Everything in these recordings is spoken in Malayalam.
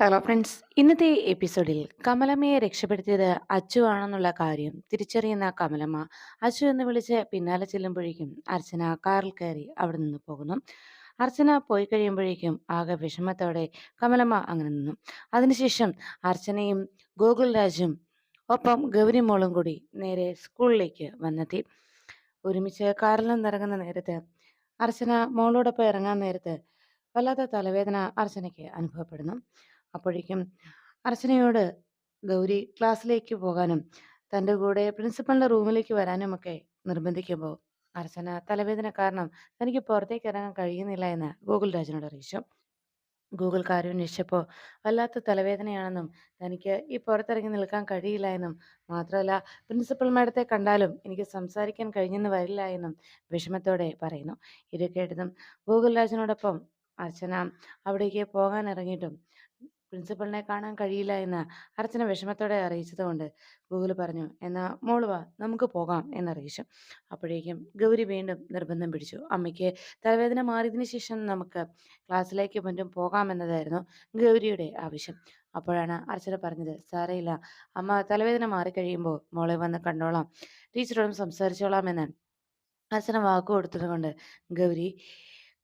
ഹലോ ഫ്രണ്ട്സ് ഇന്നത്തെ എപ്പിസോഡിൽ കമലമ്മയെ രക്ഷപ്പെടുത്തിയത് അച്ചു ആണെന്നുള്ള കാര്യം തിരിച്ചറിയുന്ന കമലമ്മ അച്ചു എന്ന് വിളിച്ച് പിന്നാലെ ചെല്ലുമ്പോഴേക്കും അർച്ചന കാറിൽ കയറി അവിടെ നിന്ന് പോകുന്നു. അർച്ചന പോയി കഴിയുമ്പോഴേക്കും ആകെ വിഷമത്തോടെ കമലമ്മ അങ്ങനെ നിന്നു. അതിനുശേഷം അർച്ചനയും ഗോകുൽ രാജും ഒപ്പം ഗൗരി മോളും കൂടി നേരെ സ്കൂളിലേക്ക് വന്നെത്തി. ഒരുമിച്ച് കാറിൽ നിന്നിറങ്ങുന്ന നേരത്ത് അർച്ചന മോളോടൊപ്പം ഇറങ്ങാൻ നേരത്ത് വല്ലാത്ത തലവേദന അർച്ചനയ്ക്ക് അനുഭവപ്പെടുന്നു. അപ്പോഴേക്കും അർച്ചനയോട് ഗൗരി ക്ലാസ്സിലേക്ക് പോകാനും തന്റെ കൂടെ പ്രിൻസിപ്പളിന്റെ റൂമിലേക്ക് വരാനും ഒക്കെ നിർബന്ധിക്കുമ്പോൾ അർച്ചന തലവേദന കാരണം തനിക്ക് പുറത്തേക്ക് ഇറങ്ങാൻ കഴിയുന്നില്ല എന്ന് ഗൂഗിൾ രാജനോട് അറിയിച്ചു. ഗൂഗിൾ കാര്യം അന്വേഷിച്ചപ്പോൾ വല്ലാത്ത തലവേദനയാണെന്നും തനിക്ക് ഈ പുറത്തിറങ്ങി നിൽക്കാൻ കഴിയില്ല എന്നും മാത്രമല്ല പ്രിൻസിപ്പൽ മാഡത്തെ കണ്ടാലും എനിക്ക് സംസാരിക്കാൻ കഴിഞ്ഞെന്ന് വരില്ല എന്നും വിഷമത്തോടെ പറയുന്നു. ഇത് കേട്ടതും ഗൂഗിൾ രാജനോടൊപ്പം അർച്ചന അവിടേക്ക് പോകാൻ ഇറങ്ങിയിട്ടും പ്രിൻസിപ്പളിനെ കാണാൻ കഴിയില്ല എന്ന് അർച്ചന വിഷമത്തോടെ അറിയിച്ചതുകൊണ്ട് ഗൂഗിൾ പറഞ്ഞു എന്നാ മോൾ വാ നമുക്ക് പോകാം എന്നറിയിച്ചു. അപ്പോഴേക്കും ഗൗരി വീണ്ടും നിർബന്ധം പിടിച്ചു. അമ്മയ്ക്ക് തലവേദന മാറിയതിനു ശേഷം നമുക്ക് ക്ലാസ്സിലേക്ക് മറ്റും പോകാമെന്നതായിരുന്നു ഗൗരിയുടെ ആവശ്യം. അപ്പോഴാണ് അർച്ചന പറഞ്ഞത് സാരയില്ല അമ്മ തലവേദന മാറിക്കഴിയുമ്പോൾ മോളെ വന്ന് കണ്ടോളാം ടീച്ചറോടും സംസാരിച്ചോളാം എന്ന് അർച്ചന വാക്കു കൊടുത്തതുകൊണ്ട് ഗൗരി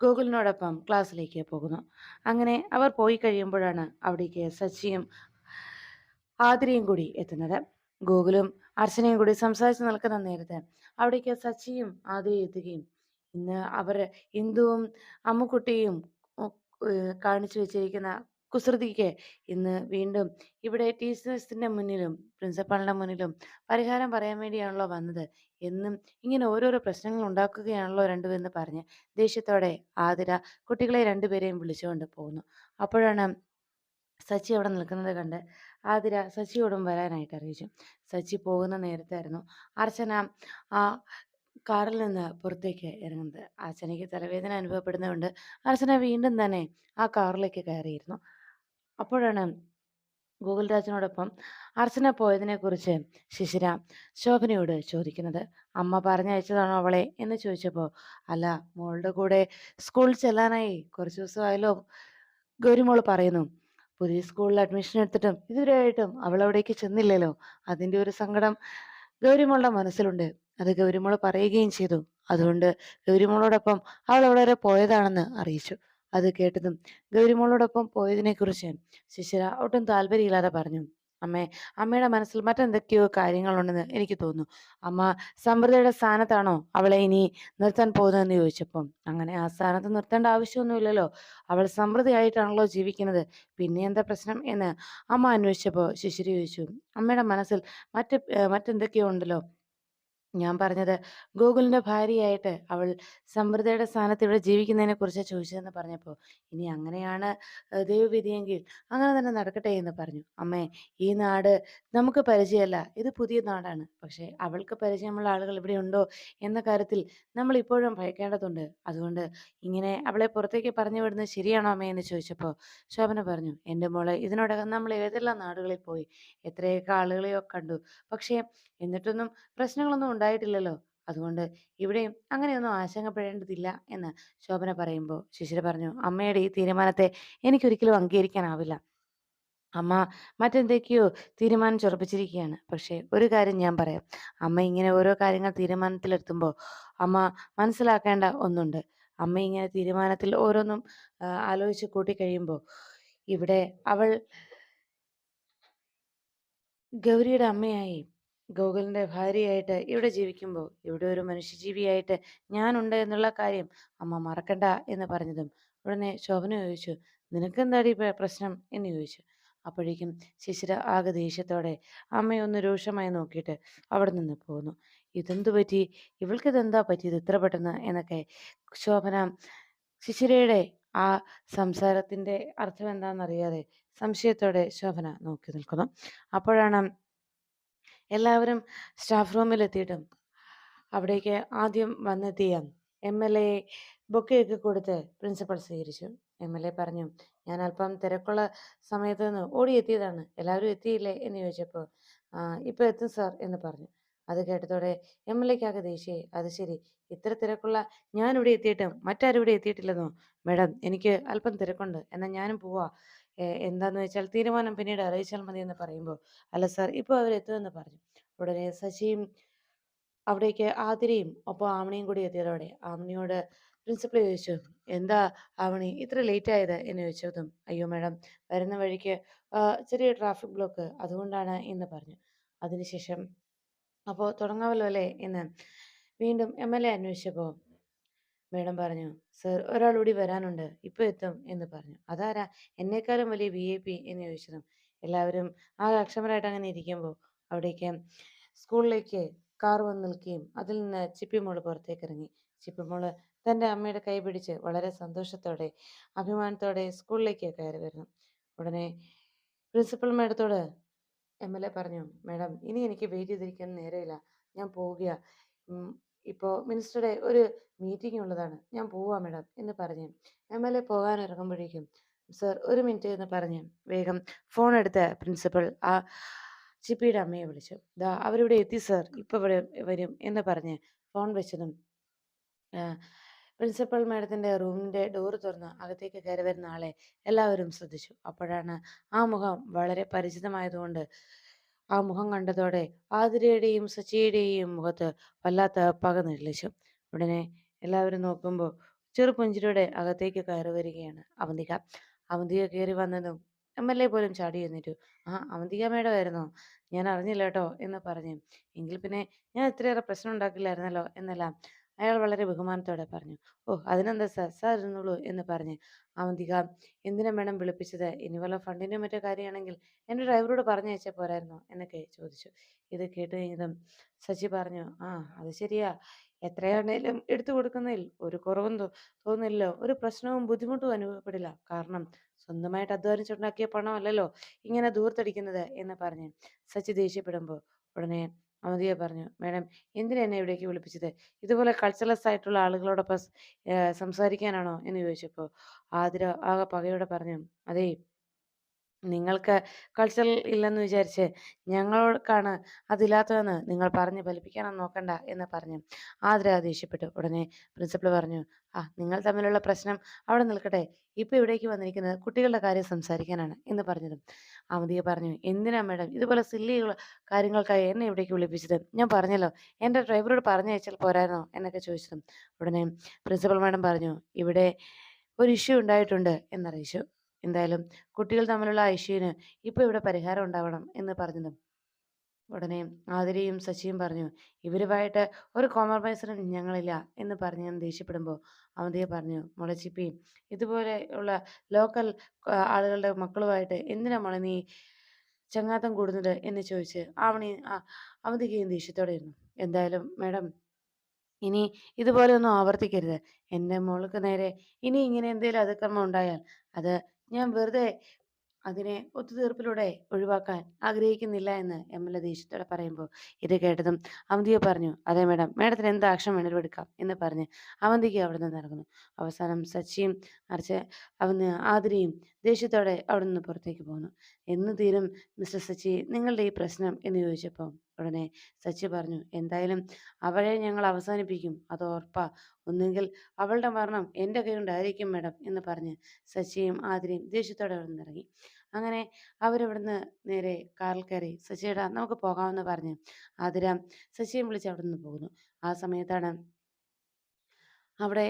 ഗോകുലിനോടൊപ്പം ക്ലാസ്സിലേക്ക് പോകുന്നു. അങ്ങനെ അവർ പോയി കഴിയുമ്പോഴാണ് അവിടേക്ക് സച്ചിയും ആതിരയും കൂടി എത്തുന്നത്. ഗോകുലും അർച്ചനയും കൂടി സംസാരിച്ച് നിൽക്കുന്ന നേരത്ത് അവിടേക്ക് സച്ചിയും ആതിരയും എത്തുകയും ഇന്ന് അവർ ഇന്ദുവും അമ്മുക്കുട്ടിയും കാണിച്ചു വെച്ചിരിക്കുന്ന കുസൃതിക്ക്. ഇന്ന് വീണ്ടും ഇവിടെ ടീച്ചേഴ്സിന്റെ മുന്നിലും പ്രിൻസിപ്പാളിന്റെ മുന്നിലും പരിഹാരം പറയാൻ വേണ്ടിയാണല്ലോ വന്നത്. എന്നും ഇങ്ങനെ ഓരോരോ പ്രശ്നങ്ങൾ ഉണ്ടാക്കുകയാണല്ലോ രണ്ടുപേരെന്ന് പറഞ്ഞ് ദേഷ്യത്തോടെ ആതിര കുട്ടികളെ രണ്ടുപേരെയും വിളിച്ചുകൊണ്ട് പോകുന്നു അപ്പോഴാണ് സച്ചി അവിടെ നിൽക്കുന്നത് കണ്ട് ആതിര സച്ചിയോടും വരാനായിട്ട് അറിയിച്ചു. സച്ചി പോകുന്ന നേരത്തായിരുന്നു അർച്ചന ആ കാറിൽ നിന്ന് പുറത്തേക്ക് ഇറങ്ങുന്നത്. അർച്ചനയ്ക്ക് തലവേദന അനുഭവപ്പെടുന്നതുകൊണ്ട് അർച്ചന വീണ്ടും തന്നെ ആ കാറിലേക്ക് കയറിയിരുന്നു. അപ്പോഴാണ് ഗൂഗിൾ രാജിനോടൊപ്പം അർച്ചന പോയതിനെക്കുറിച്ച് ശിശിര ശോഭനയോട് ചോദിക്കുന്നത്. അമ്മ പറഞ്ഞയച്ചതാണോ അവളെ എന്ന് ചോദിച്ചപ്പോൾ അല്ല മോളുടെ കൂടെ സ്കൂളിൽ ചെല്ലാനായി കുറച്ച് ദിവസമായാലോ ഗൗരിമോൾ പറയുന്നു. പുതിയ സ്കൂളിൽ അഡ്മിഷൻ എടുത്തിട്ടും ഇതുവരെയായിട്ടും അവൾ അവിടേക്ക് ചെന്നില്ലല്ലോ. അതിന്റെ ഒരു സങ്കടം ഗൗരിമോളുടെ മനസ്സിലുണ്ട്. അത് ഗൗരിമോൾ പറയുകയും ചെയ്തു. അതുകൊണ്ട് ഗൗരിമോളോടൊപ്പം അവൾ അവിടെ വരെ പോയതാണെന്ന് അറിയിച്ചു. അത് കേട്ടതും. ഗൗരിമോളോടൊപ്പം പോയതിനെക്കുറിച്ച് ശിശിര ഒട്ടും താല്പര്യമില്ലാതെ പറഞ്ഞു. അമ്മേ അമ്മയുടെ മനസ്സിൽ മറ്റെന്തൊക്കെയോ കാര്യങ്ങളുണ്ടെന്ന് എനിക്ക് തോന്നുന്നു. അമ്മ സമൃദ്ധയുടെ സ്ഥാനത്താണോ അവളെ ഇനി നിർത്താൻ പോകുന്നതെന്ന് ചോദിച്ചപ്പം അങ്ങനെ ആ സ്ഥാനത്ത് നിർത്തേണ്ട ആവശ്യമൊന്നുമില്ലല്ലോ. അവൾ സമൃദ്ധിയായിട്ടാണല്ലോ ജീവിക്കുന്നത്. പിന്നെ എന്താ പ്രശ്നം എന്ന് അമ്മ അന്വേഷിച്ചപ്പോൾ ശിശിര ചോദിച്ചു. അമ്മയുടെ മനസ്സിൽ മറ്റ് മറ്റെന്തൊക്കെയോ ഉണ്ടല്ലോ. ഞാൻ പറഞ്ഞത് ഗൂഗിളിന്റെ ഭാര്യയായിട്ട് അവൾ സമൃദ്ധയുടെ സ്ഥാനത്ത് ഇവിടെ ജീവിക്കുന്നതിനെ കുറിച്ച് ചോദിച്ചതെന്ന് പറഞ്ഞപ്പോൾ ഇനി അങ്ങനെയാണ് ദൈവവിധിയെങ്കിൽ അങ്ങനെ തന്നെ നടക്കട്ടെ എന്ന് പറഞ്ഞു. അമ്മേ ഈ നാട് നമുക്ക് പരിചയമല്ല ഇത് പുതിയ നാടാണ്. പക്ഷേ അവൾക്ക് പരിചയമുള്ള ആളുകൾ ഇവിടെ ഉണ്ടോ എന്ന കാര്യത്തിൽ നമ്മൾ ഇപ്പോഴും ഭയക്കേണ്ടതുണ്ട്. അതുകൊണ്ട് ഇങ്ങനെ അവളെ പുറത്തേക്ക് പറഞ്ഞു വിടുന്നത് ശരിയാണോ അമ്മേ എന്ന് ചോദിച്ചപ്പോൾ ശോഭന പറഞ്ഞു എന്റെ മോളെ ഇതിനോടകം നമ്മൾ ഏതെല്ലാം നാടുകളിൽ പോയി എത്രയൊക്കെ ആളുകളെയോ കണ്ടു. പക്ഷേ എന്നിട്ടൊന്നും പ്രശ്നങ്ങളൊന്നും ഉണ്ടായിട്ടില്ലല്ലോ. അതുകൊണ്ട് ഇവിടെയും അങ്ങനെയൊന്നും ആശങ്കപ്പെടേണ്ടതില്ല എന്ന് ശോഭന പറയുമ്പോൾ ശിശിര പറഞ്ഞു അമ്മയുടെ ഈ തീരുമാനത്തെ എനിക്കൊരിക്കലും അംഗീകരിക്കാനാവില്ല. അമ്മ മറ്റെന്തൊക്കെയോ തീരുമാനം ചുറപ്പിച്ചിരിക്കുകയാണ്. പക്ഷേ ഒരു കാര്യം ഞാൻ പറയാം. അമ്മ ഇങ്ങനെ ഓരോ കാര്യങ്ങൾ തീരുമാനത്തിലെത്തുമ്പോൾ അമ്മ മനസ്സിലാക്കേണ്ട ഒന്നുണ്ട്. അമ്മ ഇങ്ങനെ തീരുമാനത്തിൽ ഓരോന്നും ആലോചിച്ച് കൂട്ടി കഴിയുമ്പോൾ ഇവിടെ അവൾ ഗൗരിയുടെ അമ്മയായി ഗോകുലിന്റെ ഭാര്യയായിട്ട് ഇവിടെ ജീവിക്കുമ്പോൾ ഇവിടെ ഒരു മനുഷ്യജീവിയായിട്ട് ഞാനുണ്ട് എന്നുള്ള കാര്യം അമ്മ മറക്കണ്ട എന്ന് പറഞ്ഞതും ഉടനെ ശോഭന ചോദിച്ചു നിനക്കെന്താടി പ്രശ്നം? എന്ന് ചോദിച്ചു. അപ്പോഴേക്കും ശിശിര ആകെ ദേഷ്യത്തോടെ അമ്മയൊന്ന് രൂക്ഷമായി നോക്കിയിട്ട് അവിടെ നിന്ന് പോന്നു. ഇതെന്തു പറ്റി? ഇവൾക്കിതെന്താ പറ്റിയത് ഇത്ര പെട്ടെന്ന്? എന്നൊക്കെ ശോഭന ശിശിരയുടെ ആ സംസാരത്തിന്റെ അർത്ഥം എന്താണെന്നറിയാതെ സംശയത്തോടെ ശോഭന നോക്കി നിൽക്കുന്നു. അപ്പോഴാണ് എല്ലാവരും സ്റ്റാഫ് റൂമിൽ എത്തിയിട്ടും. അവിടേക്ക് ആദ്യം വന്നെത്തിയ എം എൽ എ ബൊക്കെയൊക്കെ കൊടുത്ത് പ്രിൻസിപ്പൾ സ്വീകരിച്ചു. എം എൽ എ പറഞ്ഞു ഞാൻ അല്പം തിരക്കുള്ള സമയത്ത് നിന്ന് ഓടിയെത്തിയതാണ്. എല്ലാവരും എത്തിയില്ലേ? എന്ന് ചോദിച്ചപ്പോൾ ഇപ്പോൾ എത്തും സാർ എന്ന് പറഞ്ഞു. അത് കേട്ടതോടെ എം എൽ എക്കാകെ ദേഷ്യേ അത് ശരി. ഇത്ര തിരക്കുള്ള ഞാനിവിടെ എത്തിയിട്ടും മറ്റാരും ഇവിടെ എത്തിയിട്ടില്ലെന്നോ? മേഡം എനിക്ക് അല്പം തിരക്കുണ്ട്. എന്നാൽ ഞാനും പോവാ. എന്താന്ന് വെച്ചാൽ തീരുമാനം പിന്നീട് അറിയിച്ചാൽ മതി എന്ന് പറയുമ്പോൾ, "അല്ല സാർ ഇപ്പോൾ അവരെത്തുമെന്ന് പറഞ്ഞു." ഉടനെ ശശിയും അവിടേക്ക് ആതിരയും ഒപ്പം ആവണിയും കൂടി എത്തിയതോടെ ആവണിയോട് പ്രിൻസിപ്പൽ ചോദിച്ചു, "എന്താ ആവണി ഇത്ര ലേറ്റ് ആയത്?" എന്ന് ചോദിച്ചതും, "അയ്യോ മാഡം വരുന്ന വഴിക്ക് ചെറിയ ട്രാഫിക് ബ്ലോക്ക് അതുകൊണ്ടാണ് എന്ന് പറഞ്ഞു. അതിനുശേഷം അപ്പോൾ തുടങ്ങാമല്ലോ അല്ലേ എന്ന് വീണ്ടും എം എൽ എ അന്വേഷിച്ചപ്പോൾ മേഡം പറഞ്ഞു, "സർ ഒരാൾ കൂടി വരാനുണ്ട്. ഇപ്പോൾ എത്തും" എന്ന് പറഞ്ഞു. "അതാരാ? എന്നേക്കാളും വലിയ വി ഐ പി എന്ന് ചോദിച്ചതും എല്ലാവരും ആ അക്ഷമരായിട്ട് അങ്ങനെ ഇരിക്കുമ്പോൾ അവിടേക്ക് സ്കൂളിലേക്ക് കാർ വന്ന് നിൽക്കുകയും അതിൽ നിന്ന് ചിപ്പി മോൾ പുറത്തേക്ക് ഇറങ്ങി. ചിപ്പി മോൾ തന്റെ അമ്മയുടെ കൈ പിടിച്ച് വളരെ സന്തോഷത്തോടെ അഭിമാനത്തോടെ സ്കൂളിലേക്ക് കയറി വരുന്നു. ഉടനെ പ്രിൻസിപ്പൽ മേഡത്തോട് എം എൽ എ പറഞ്ഞു, "മേഡം ഇനി എനിക്ക് വെയിറ്റ് ചെയ്തിരിക്കാൻ നേരമില്ല. ഞാൻ പോവുകയാ. ഇപ്പോൾ മിനിസ്റ്ററുടെ ഒരു മീറ്റിംഗ് ഉള്ളതാണ്. ഞാൻ പോവാം മേഡം" എന്ന് പറഞ്ഞ് എം എൽ എ പോകാൻ ഇറങ്ങുമ്പോഴേക്കും, "സർ ഒരു മിനിറ്റ്" എന്ന് പറഞ്ഞ് വേഗം ഫോൺ എടുത്ത പ്രിൻസിപ്പൾ ആ ചിപ്പിയുടെ അമ്മയെ വിളിച്ചു. "ദാ അവരിവിടെ എത്തി സർ. ഇപ്പോൾ ഇവിടെ വരും" എന്ന് പറഞ്ഞ് ഫോൺ വെച്ചതും പ്രിൻസിപ്പൽ മാഡത്തിന്റെ റൂമിന്റെ ഡോറ് തുറന്ന് അകത്തേക്ക് കയറി വരുന്ന ആളെ എല്ലാവരും ശ്രദ്ധിച്ചു. അപ്പോഴാണ് ആ മുഖം വളരെ പരിചിതമായതുകൊണ്ട് ആ മുഖം കണ്ടതോടെ ആതിരയുടെയും സച്ചിയുടെയും മുഖത്ത് വല്ലാത്ത പക നിർലിച്ചു ഉടനെ എല്ലാവരും നോക്കുമ്പോൾ ചെറുപുഞ്ചിരിയുടെ അകത്തേക്ക് കയറി വരികയാണ് അവന്തിക. അവന്തിക കയറി വന്നതും എം എൽ എ പോലും ചാടി എന്നിട്ടു "ആ അവന്തിക മേഡമായിരുന്നോ? ഞാൻ അറിഞ്ഞില്ല കേട്ടോ" എന്ന് പറഞ്ഞു "എങ്കിൽ പിന്നെ ഞാൻ ഇത്രയേറെ പ്രശ്നം ഉണ്ടാക്കില്ലായിരുന്നല്ലോ" എന്നെല്ലാം അയാൾ വളരെ ബഹുമാനത്തോടെ പറഞ്ഞു. "ഓ അതിനെന്താ സാർ, സാർ ഇരുന്നോളൂ" എന്ന് പറഞ്ഞ് അവന്തിക എന്തിനാ മേഡം വിളിപ്പിച്ചത്? ഇനി വല്ല ഫണ്ടിന്റെ മറ്റോ കാര്യമാണെങ്കിൽ എന്റെ ഡ്രൈവറോട് പറഞ്ഞയച്ചാൽ പോരായിരുന്നോ? എന്നൊക്കെ ചോദിച്ചു. ഇത് കേട്ട് കഴിഞ്ഞതും സച്ചി പറഞ്ഞു, "ആ അത് ശരിയാ. എത്രയാണേലും എടുത്തു കൊടുക്കുന്നതിൽ ഒരു കുറവും തോന്നില്ലല്ലോ. ഒരു പ്രശ്നവും ബുദ്ധിമുട്ടും അനുഭവപ്പെടില്ല. കാരണം സ്വന്തമായിട്ട് അധ്വാനിച്ചുണ്ടാക്കിയ പണമല്ലല്ലോ ഇങ്ങനെ ധൂർത്തടിക്കുന്നത്" എന്ന് പറഞ്ഞ് സച്ചി ദേഷ്യപ്പെടുമ്പോൾ ഉടനെ അവന്തിക പറഞ്ഞു, "മേഡം എന്തിനാ എന്നെ ഇവിടേക്ക് വിളിപ്പിച്ചത്? ഇതുപോലെ കൾച്ചറൽസ് ആയിട്ടുള്ള ആളുകളോടൊപ്പം സംസാരിക്കാനാണോ?" എന്ന് ചോദിച്ചപ്പോൾ ആതിര ആകെ പകയോടെ പറഞ്ഞു, "അതേയ് നിങ്ങൾക്ക് കൾച്ചറൽ ഇല്ലെന്ന് വിചാരിച്ച് ഞങ്ങൾക്കാണ് അതില്ലാത്തതെന്ന് നിങ്ങൾ പറഞ്ഞ് ഫലിപ്പിക്കാനൊന്നും നോക്കണ്ട" എന്ന് പറഞ്ഞു ആതിര ദേഷ്യപ്പെട്ടു. ഉടനെ പ്രിൻസിപ്പൾ പറഞ്ഞു, "ആ നിങ്ങൾ തമ്മിലുള്ള പ്രശ്നം അവിടെ നിൽക്കട്ടെ. ഇപ്പോൾ ഇവിടേക്ക് വന്നിരിക്കുന്നത് കുട്ടികളുടെ കാര്യം സംസാരിക്കാനാണ്" എന്ന് പറഞ്ഞതും അമിതിയെ പറഞ്ഞു, "എന്തിനാ മേഡം ഇതുപോലെ സില്ലി കാര്യങ്ങൾക്കായി എന്നെ ഇവിടേക്ക് വിളിപ്പിച്ചത്? ഞാൻ പറഞ്ഞല്ലോ എന്റെ ഡ്രൈവറോട് പറഞ്ഞയച്ചാൽ പോരായിരുന്നോ?" എന്നൊക്കെ ചോദിച്ചതും ഉടനെ പ്രിൻസിപ്പൽ മാഡം പറഞ്ഞു, "ഇവിടെ ഒരു ഇഷ്യൂ ഉണ്ടായിട്ടുണ്ട്" എന്നറിയിച്ചു. എന്തായാലും കുട്ടികൾ തമ്മിലുള്ള ആ ഇപ്പൊ ഇവിടെ പരിഹാരം ഉണ്ടാവണം എന്ന് പറഞ്ഞതും ഉടനെ ആതിരയും സച്ചിയും പറഞ്ഞു, "ഇവരുമായിട്ട് ഒരു കോംപ്രമൈസിനും ഞങ്ങളില്ല" എന്ന് പറഞ്ഞ് ഞാൻ ദേഷ്യപ്പെടുമ്പോൾ അവന്തിയെ പറഞ്ഞു, മുളച്ചിപ്പി ഇതുപോലെയുള്ള ലോക്കൽ ആളുകളുടെ മക്കളുമായിട്ട് എന്തിനാ മോളെ നീ ചങ്ങാത്തം കൂടുന്നത്?" എന്ന് ചോദിച്ച് ആവണി അവന്തിക്കയും ദേഷ്യത്തോടെ ഇരുന്നു. "എന്തായാലും മേഡം ഇനി ഇതുപോലെയൊന്നും ആവർത്തിക്കരുത്. എന്റെ മോൾക്ക് നേരെ ഇനി ഇങ്ങനെ എന്തെങ്കിലും അതിക്രമം ഉണ്ടായാൽ അത് ഞാൻ വെറുതെ അതിനെ ഒത്തുതീർപ്പിലൂടെ ഒഴിവാക്കാൻ ആഗ്രഹിക്കുന്നില്ല" എന്ന് എം എൽ എ ദേഷ്യത്തോടെ പറയുമ്പോൾ ഇത് കേട്ടതും അവന്തിയെ പറഞ്ഞു, "അതെ മേഡം. മേഡത്തിന് എന്ത് ആക്ഷൻ വേണേലും എടുക്കാം" എന്ന് പറഞ്ഞ് അവന്തിക്ക് അവിടെ നിന്ന് ഇറങ്ങുന്നു. അവസാനം സച്ചിയും അർച്ച അവന് ആതിരയും ദേഷ്യത്തോടെ അവിടെ നിന്ന് പുറത്തേക്ക് പോകുന്നു. "എന്ന് തീരും മിസ്റ്റർ സച്ചി നിങ്ങളുടെ ഈ പ്രശ്നം" എന്ന് ചോദിച്ചപ്പോൾ ഉടനെ സച്ചി പറഞ്ഞു, "എന്തായാലും അവളെ ഞങ്ങൾ അവസാനിപ്പിക്കും. അത് ഉറപ്പാ. ഒന്നുകിൽ അവളുടെ മരണം എന്റെ കൈകൊണ്ടായിരിക്കും മേഡം" എന്ന് പറഞ്ഞ് സച്ചിയും ആതിരയും ദേഷ്യത്തോടെ അവിടെ നിന്നിറങ്ങി. അങ്ങനെ അവരവിടുന്ന് നേരെ കാറിൽ കയറി സച്ചിയുടെ നമുക്ക് പോകാമെന്ന്" പറഞ്ഞ് ആതിര സച്ചിയും വിളിച്ച് അവിടെ നിന്ന് പോകുന്നു. ആ സമയത്താണ് അവിടെ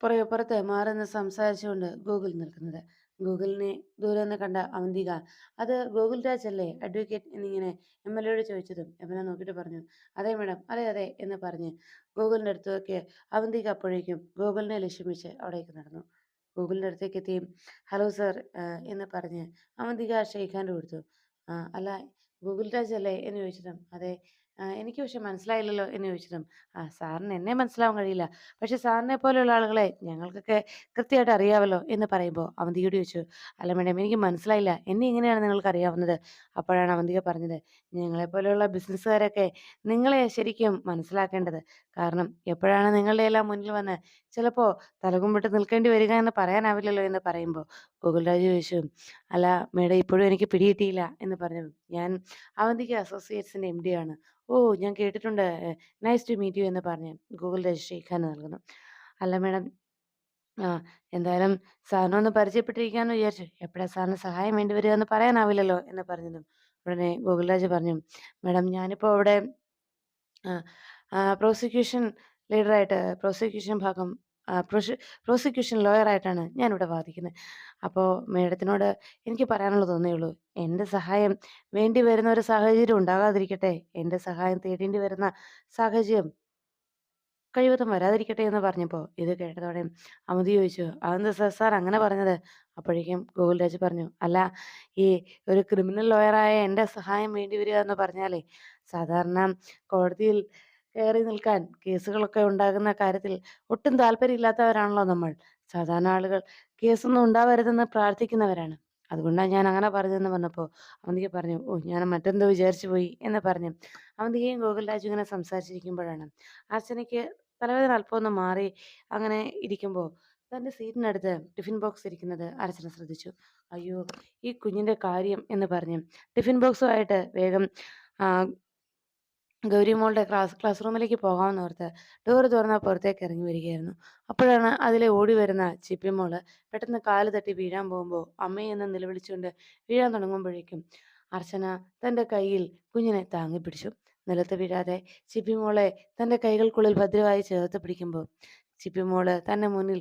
പുറകെ പുറത്ത് മാറി നിന്ന് സംസാരിച്ചുകൊണ്ട് ഗോകുൽ നിൽക്കുന്നത്. ഗോകുലിനെ ദൂരെ നിന്ന് കണ്ട അവന്തിക "അത് ഗൂഗിൾ രാജ് അല്ലേ അഡ്വക്കേറ്റ്" എന്നിങ്ങനെ എം എൽ എയോട് ചോദിച്ചതും എം എൽ എ നോക്കിയിട്ട് പറഞ്ഞു, "അതെ മേഡം. അതെ അതെ" എന്ന് പറഞ്ഞ് ഗോകുലിന്റെ അടുത്തേക്ക് അവന്തിക അപ്പോഴേക്കും ഗൂഗിളിനെ ലക്ഷ്യം വെച്ച് അവിടേക്ക് നടന്നു. ഗൂഗിളിന്റെ അടുത്തേക്ക് എത്തിയും ഹലോ സർ എന്ന് പറഞ്ഞ് അവന്തിക ഹാൻഡ് കൊടുത്തു. അല്ല ഗൂഗിൾ രാജ് അല്ലേ?" എന്ന് ചോദിച്ചതും "അതെ. എനിക്ക് പക്ഷെ മനസ്സിലായില്ലല്ലോ" എന്ന് ചോദിച്ചതും "ആ സാറിന് എന്നെ മനസ്സിലാവാൻ കഴിയില്ല. പക്ഷെ സാറിനെ പോലെയുള്ള ആളുകളെ ഞങ്ങൾക്കൊക്കെ കൃത്യമായിട്ട് അറിയാമല്ലോ" എന്ന് പറയുമ്പോൾ അവന്തിയോട് ചോദിച്ചു, "അല്ല മേഡം എനിക്ക് മനസ്സിലായില്ല. എന്നെ ഇങ്ങനെയാണ് നിങ്ങൾക്ക് അറിയാവുന്നത്?" അപ്പോഴാണ് അവന്തിക പറഞ്ഞത്, "ഞങ്ങളെപ്പോലെയുള്ള ബിസിനസ്സുകാരൊക്കെ നിങ്ങളെ ശരിക്കും മനസ്സിലാക്കേണ്ടത്. കാരണം എപ്പോഴാണ് നിങ്ങളുടെ എല്ലാം മുന്നിൽ വന്ന് ചിലപ്പോൾ തലകുമ്പിട്ട് നിൽക്കേണ്ടി വരിക എന്ന് പറയാനാവില്ലല്ലോ" എന്ന് പറയുമ്പോൾ ഗൂഗിൾ രാജ് ചോദിച്ചു, "അല്ല മേഡം ഇപ്പോഴും എനിക്ക് പിടികിട്ടിയില്ല" എന്ന് പറഞ്ഞു. "ഞാൻ അവന്തിക അസോസിയേറ്റ്സിന്റെ എം ഡി ആണ്." "ഓ ഞാൻ കേട്ടിട്ടുണ്ട്. നൈസ് ടു മീറ്റ് യു" എന്ന് പറഞ്ഞ് ഗൂഗിൾ രാജ് ഷെയ്ക്ക് നൽകുന്നു. "അല്ല മേഡം ആ എന്തായാലും സാറിനെ ഒന്ന് പരിചയപ്പെട്ടിരിക്കാന്ന് വിചാരിച്ചു. എപ്പോഴാണ് സാറിന് സഹായം വേണ്ടി വരിക എന്ന് പറയാനാവില്ലല്ലോ എന്ന് പറഞ്ഞു ഉടനെ ഗോകുൽരാജ് പറഞ്ഞു, മേഡം ഞാനിപ്പോൾ അവിടെ പ്രോസിക്യൂഷൻ ലീഡറായിട്ട് പ്രോസിക്യൂഷൻ ഭാഗം പ്രൊഷി പ്രോസിക്യൂഷൻ ലോയറായിട്ടാണ് ഞാനിവിടെ വാദിക്കുന്നത്. അപ്പോൾ മേഡത്തിനോട് എനിക്ക് പറയാനുള്ളത് ഒന്നേ ഉള്ളൂ. എന്റെ സഹായം വേണ്ടി വരുന്ന ഒരു സാഹചര്യം ഉണ്ടാകാതിരിക്കട്ടെ. എന്റെ സഹായം തേടേണ്ടി വരുന്ന സാഹചര്യം കഴിവതും വരാതിരിക്കട്ടെ എന്ന് പറഞ്ഞപ്പോൾ ഇത് കേട്ടതോടെ അമിതി ചോദിച്ചു, "അതെന്താ സാർ സാർ അങ്ങനെ പറഞ്ഞത്?" അപ്പോഴേക്കും ഗോകുൽരാജ് പറഞ്ഞു, "അല്ല, ഈ ഒരു ക്രിമിനൽ ലോയറായ എന്റെ സഹായം വേണ്ടി വരിക എന്ന് പറഞ്ഞാലേ, സാധാരണ കോടതിയിൽ കയറി നിൽക്കാൻ കേസുകളൊക്കെ ഉണ്ടാകുന്ന കാര്യത്തിൽ ഒട്ടും താല്പര്യമില്ലാത്തവരാണല്ലോ നമ്മൾ. സാധാരണ ആളുകൾ കേസൊന്നും ഉണ്ടാവരുതെന്ന് പ്രാർത്ഥിക്കുന്നവരാണ്. അതുകൊണ്ടാണ് ഞാൻ അങ്ങനെ പറഞ്ഞതെന്ന് പറഞ്ഞപ്പോൾ അവന്തിക പറഞ്ഞു, "ഓ! ഞാൻ മറ്റെന്തോ വിചാരിച്ചു പോയി" എന്ന് പറഞ്ഞു. അവന്തികയും ഗോകുൽരാജും ഇങ്ങനെ സംസാരിച്ചിരിക്കുമ്പോഴാണ് അർച്ചനയ്ക്ക് തലവേദന അല്പം ഒന്ന് മാറി അങ്ങനെ ഇരിക്കുമ്പോൾ തന്റെ സീറ്റിനടുത്ത് ടിഫിൻ ബോക്സ് ഇരിക്കുന്നത് അർച്ചന ശ്രദ്ധിച്ചു. "അയ്യോ! ഈ കുഞ്ഞിന്റെ കാര്യം" എന്ന് പറഞ്ഞു ടിഫിൻ ബോക്സുമായിട്ട് വേഗം ആ ഗൗരി മോളുടെ ക്ലാസ് ക്ലാസ് റൂമിലേക്ക് പോകാമെന്നോർത്ത് ഡോറ് തുറന്ന് പുറത്തേക്ക് ഇറങ്ങി വരികയായിരുന്നു. അപ്പോഴാണ് അതിലെ ഓടി വരുന്ന ചിപ്പി മോൾ പെട്ടെന്ന് കാൽ തട്ടി വീഴാൻ പോകുമ്പോൾ അമ്മയെന്ന് നിലവിളിച്ചുകൊണ്ട് വീഴാൻ തുടങ്ങുമ്പോഴേക്കും അർച്ചന തന്റെ കയ്യിൽ കുഞ്ഞിനെ താങ്ങി പിടിച്ചു നിലത്ത് വീഴാതെ ചിപ്പി മോളെ തന്റെ കൈകൾക്കുള്ളിൽ ഭദ്രമായി ചേർത്ത് പിടിക്കുമ്പോൾ ചിപ്പി മോൾ തന്റെ മുന്നിൽ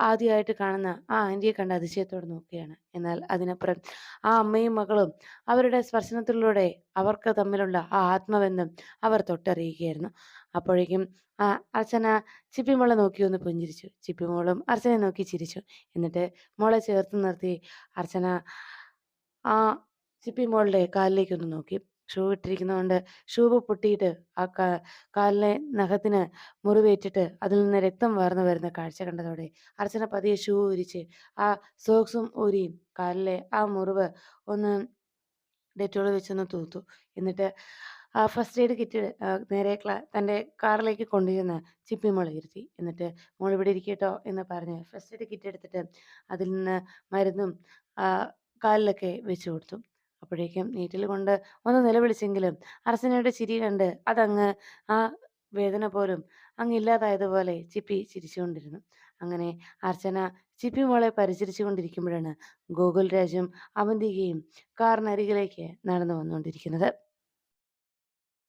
ആദ്യമായിട്ട് കാണുന്ന ആ ആന്റിയെ കണ്ട് അതിശയത്തോടെ നോക്കുകയാണ്. എന്നാൽ അതിനപ്പുറം ആ അമ്മയും മകളും അവരുടെ സ്പർശനത്തിലൂടെ അവർക്ക് തമ്മിലുള്ള ആ ആത്മബന്ധം അവർ തൊട്ടറിയുകയായിരുന്നു. അപ്പോഴേക്കും ആ അർച്ചന ചിപ്പി മോളെ നോക്കി ഒന്ന് പുഞ്ചിരിച്ചു. ചിപ്പി മോളും അർച്ചനയെ നോക്കി ചിരിച്ചു. എന്നിട്ട് മോളെ ചേർത്ത് നിർത്തി അർച്ചന ആ ചിപ്പി മോളുടെ കാലിലേക്കൊന്ന് നോക്കി. ഷൂ ഇട്ടിരിക്കുന്നതുകൊണ്ട് ഷൂ പൊട്ടിയിട്ട് ആ കാ കാലിലെ നഖത്തിന് മുറിവേറ്റിട്ട് അതിൽ നിന്ന് രക്തം വാർന്നു വരുന്ന കാഴ്ച കണ്ടതോടെ അർച്ചന പതിയെ ഷൂ ഊരിച്ച് ആ സോക്സും ഊരിയും കാലിലെ ആ മുറിവ് ഒന്ന് ഡെറ്റോൾ വെച്ചൊന്ന് തൂത്തു. എന്നിട്ട് ആ ഫസ്റ്റ് എയ്ഡ് കിറ്റ് നേരെ ക്ലാ തന്റെ കാറിലേക്ക് കൊണ്ടുചെന്ന് ചിപ്പി മോളെ ഇരുത്തി. എന്നിട്ട് "മോൾ ഇവിടെ ഇരിക്ക് എന്ന് പറഞ്ഞ് ഫസ്റ്റ് എയ്ഡ് കിറ്റ് എടുത്തിട്ട് അതിൽ നിന്ന് മരുന്നും കാലിലൊക്കെ വെച്ച് കൊടുത്തു. അപ്പോഴേക്കും നീറ്റിൽ കൊണ്ട് ഒന്ന് നിലവിളിച്ചെങ്കിലും അർച്ചനയുടെ ചിരി കണ്ട് അതങ്ങ് ആ വേദന പോലും അങ്ങ് ഇല്ലാതായതുപോലെ ചിപ്പി ചിരിച്ചുകൊണ്ടിരുന്നു. അങ്ങനെ അർച്ചന ചിപ്പി മോളെ പരിചരിച്ചു കൊണ്ടിരിക്കുമ്പോഴാണ് ഗോകുൽരാജും അവന്തികയും കാറിനരികിലേക്ക് നടന്നു വന്നുകൊണ്ടിരിക്കുന്നത്.